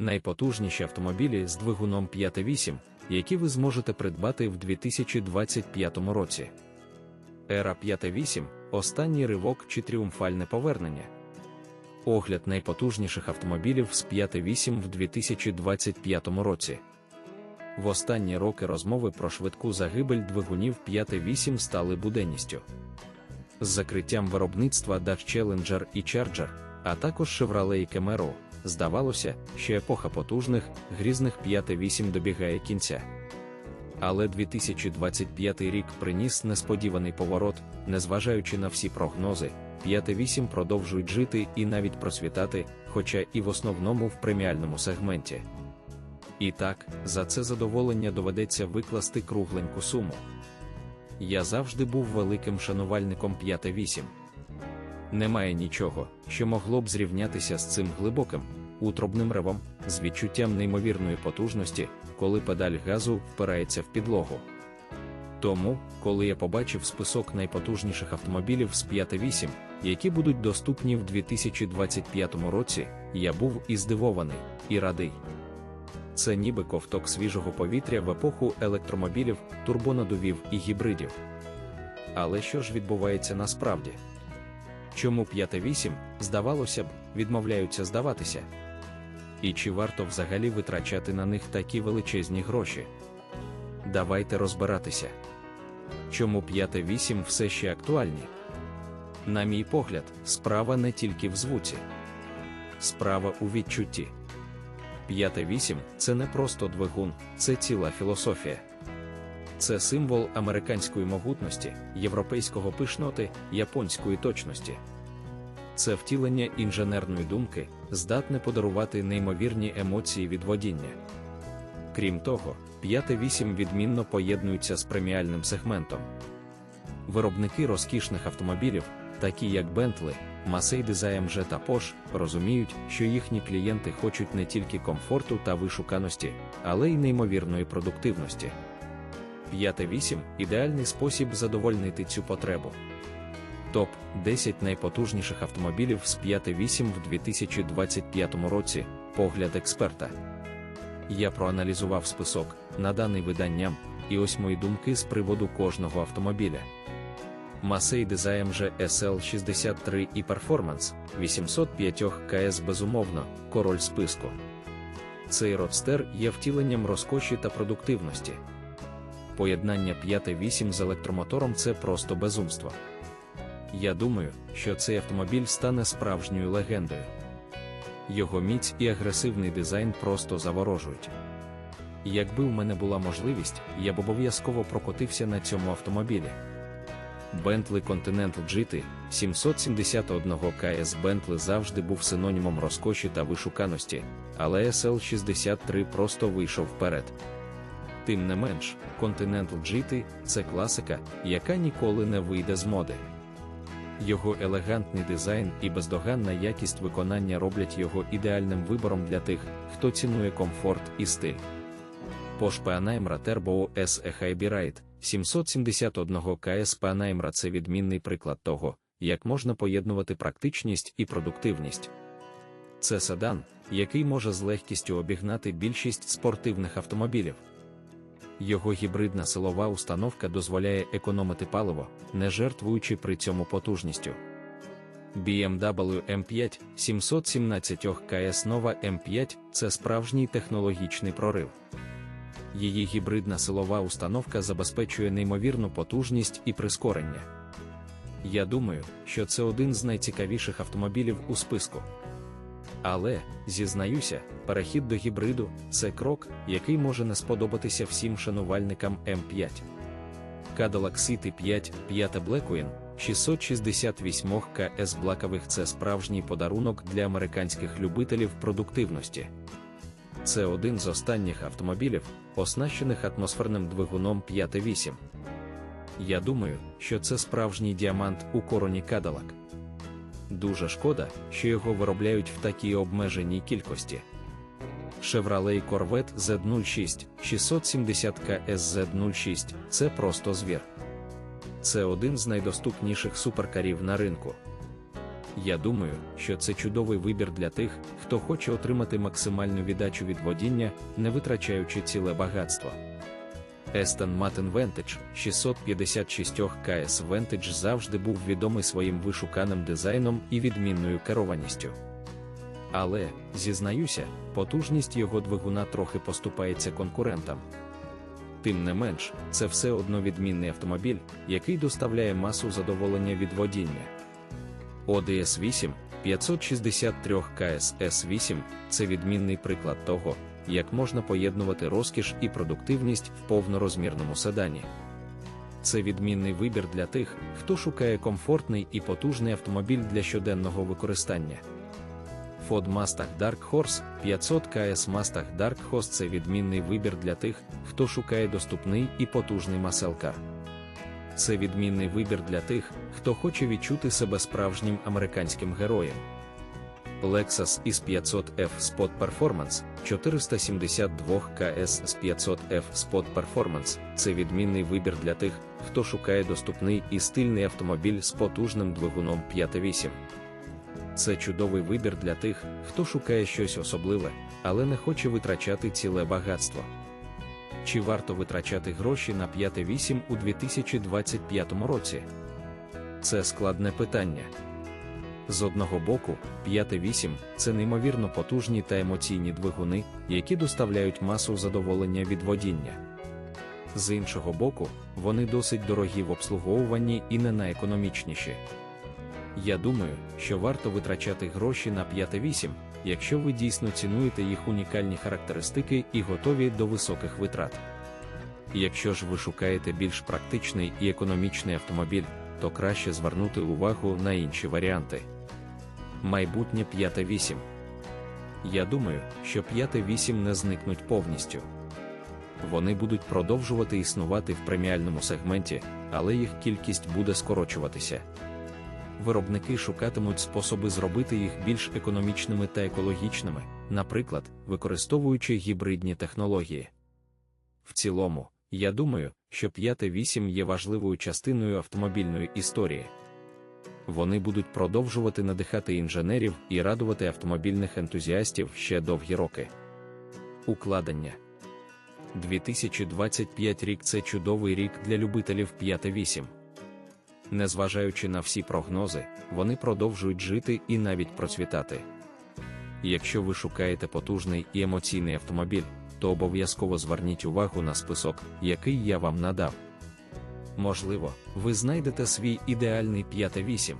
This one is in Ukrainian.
найпотужніші автомобілі з двигуном 5.8, які ви зможете придбати в 2025 році. Ера 5.8 останній ривок чи тріумфальне повернення. Огляд найпотужніших автомобілів з 5.8 в 2025 році. В останні роки розмови про швидку загибель двигунів 5.8 стали буденністю. З закриттям виробництва Dodge Challenger і Charger, а також Chevrolet Camaro, здавалося, що епоха потужних, грізних 5.8 добігає кінця. Але 2025 рік приніс несподіваний поворот, незважаючи на всі прогнози, 5.8 продовжують жити і навіть просвітати, хоча і в основному в преміальному сегменті. І так, за це задоволення доведеться викласти кругленьку суму. Я завжди був великим шанувальником 5.8. Немає нічого, що могло б зрівнятися з цим глибоким, утробним ревом, з відчуттям неймовірної потужності, коли педаль газу впирається в підлогу. Тому, коли я побачив список найпотужніших автомобілів з 5.8, які будуть доступні в 2025 році, я був і здивований, і радий. Це ніби ковток свіжого повітря в епоху електромобілів, турбонадувів і гібридів. Але що ж відбувається насправді? Чому 5.8, здавалося б, відмовляються здаватися? І чи варто взагалі витрачати на них такі величезні гроші? Давайте розбиратися. Чому 5.8 все ще актуальні? На мій погляд, справа не тільки в звуці, справа у відчутті. 5.8 це не просто двигун, це ціла філософія. Це символ американської могутності, європейського пишноти, японської точності. Це втілення інженерної думки, здатне подарувати неймовірні емоції від водіння. Крім того, 5.8 відмінно поєднуються з преміальним сегментом. Виробники розкішних автомобілів, такі як Bentley, Mercedes-AMG та Porsche, розуміють, що їхні клієнти хочуть не тільки комфорту та вишуканості, але й неймовірної продуктивності. 5.8 ідеальний спосіб задовольнити цю потребу. Топ 10 найпотужніших автомобілів з 5.8 в 2025 році. Погляд експерта. Я проаналізував список, наданий виданням, і ось мої думки з приводу кожного автомобіля. Mercedes-AMG SL63 і Performance 805 КС безумовно, король списку. Цей родстер є втіленням розкоші та продуктивності. Поєднання 5.8 з електромотором це просто безумство. Я думаю, що цей автомобіль стане справжньою легендою. Його міць і агресивний дизайн просто заворожують. Якби у мене була можливість, я б обов'язково прокотився на цьому автомобілі. Bentley Continental GT 771 КС Bentley завжди був синонімом розкоші та вишуканості, але SL63 просто вийшов вперед. Тим не менш, Continental GT – це класика, яка ніколи не вийде з моди. Його елегантний дизайн і бездоганна якість виконання роблять його ідеальним вибором для тих, хто цінує комфорт і стиль. Porsche Panamera Turbo SE Hybrid 771 КС Panamera – це відмінний приклад того, як можна поєднувати практичність і продуктивність. Це седан, який може з легкістю обігнати більшість спортивних автомобілів. Його гібридна силова установка дозволяє економити паливо, не жертвуючи при цьому потужністю. BMW M5 717 КС Nova M5 це справжній технологічний прорив. Її гібридна силова установка забезпечує неймовірну потужність і прискорення. Я думаю, що це один з найцікавіших автомобілів у списку. Але, зізнаюся, перехід до гібриду це крок, який може не сподобатися всім шанувальникам М5. Cadillac City 5 5 Blackwing 668 КС Блакових це справжній подарунок для американських любителів продуктивності. Це один з останніх автомобілів, оснащених атмосферним двигуном 5.8. Я думаю, що це справжній діамант у короні Cadillac. Дуже шкода, що його виробляють в такій обмеженій кількості. Chevrolet Corvette Z06 670 КС Z06 це просто звір. Це один з найдоступніших суперкарів на ринку. Я думаю, що це чудовий вибір для тих, хто хоче отримати максимальну віддачу від водіння, не витрачаючи ціле багатство. Aston Martin Vantage 656 КС Vantage завжди був відомий своїм вишуканим дизайном і відмінною керованістю. Але, зізнаюся, потужність його двигуна трохи поступається конкурентам. Тим не менш, це все одно відмінний автомобіль, який доставляє масу задоволення від водіння. ODS 8 563 КС С8 це відмінний приклад того, як можна поєднувати розкіш і продуктивність в повнорозмірному седані. Це відмінний вибір для тих, хто шукає комфортний і потужний автомобіль для щоденного використання. Ford Mustang Dark Horse 500 КС Mustang Dark Horse це відмінний вибір для тих, хто шукає доступний і потужний маселкар. Це відмінний вибір для тих, хто хоче відчути себе справжнім американським героєм. Lexus is 500F Spot Performance 472 КС з 500F Spot Performance це відмінний вибір для тих, хто шукає доступний і стильний автомобіль з потужним двигуном 5.8. Це чудовий вибір для тих, хто шукає щось особливе, але не хоче витрачати ціле багатство. Чи варто витрачати гроші на 5.8 у 2025 році? Це складне питання. З одного боку, 5.8 це неймовірно потужні та емоційні двигуни, які доставляють масу задоволення від водіння. З іншого боку, вони досить дорогі в обслуговуванні і не найекономічніші. Я думаю, що варто витрачати гроші на 5.8, якщо ви дійсно цінуєте їх унікальні характеристики і готові до високих витрат. Якщо ж ви шукаєте більш практичний і економічний автомобіль, то краще звернути увагу на інші варіанти. Майбутнє 5.8 Я думаю, що 5.8 не зникнуть повністю. Вони будуть продовжувати існувати в преміальному сегменті, але їх кількість буде скорочуватися виробники шукатимуть способи зробити їх більш економічними та екологічними, наприклад, використовуючи гібридні технології. В цілому, я думаю, що 5.8 є важливою частиною автомобільної історії. Вони будуть продовжувати надихати інженерів і радувати автомобільних ентузіастів ще довгі роки. Укладення 2025 рік це чудовий рік для любителів 5.8. Незважаючи на всі прогнози, вони продовжують жити і навіть процвітати. Якщо ви шукаєте потужний і емоційний автомобіль, то обов'язково зверніть увагу на список, який я вам надав. Можливо, ви знайдете свій ідеальний 5.8.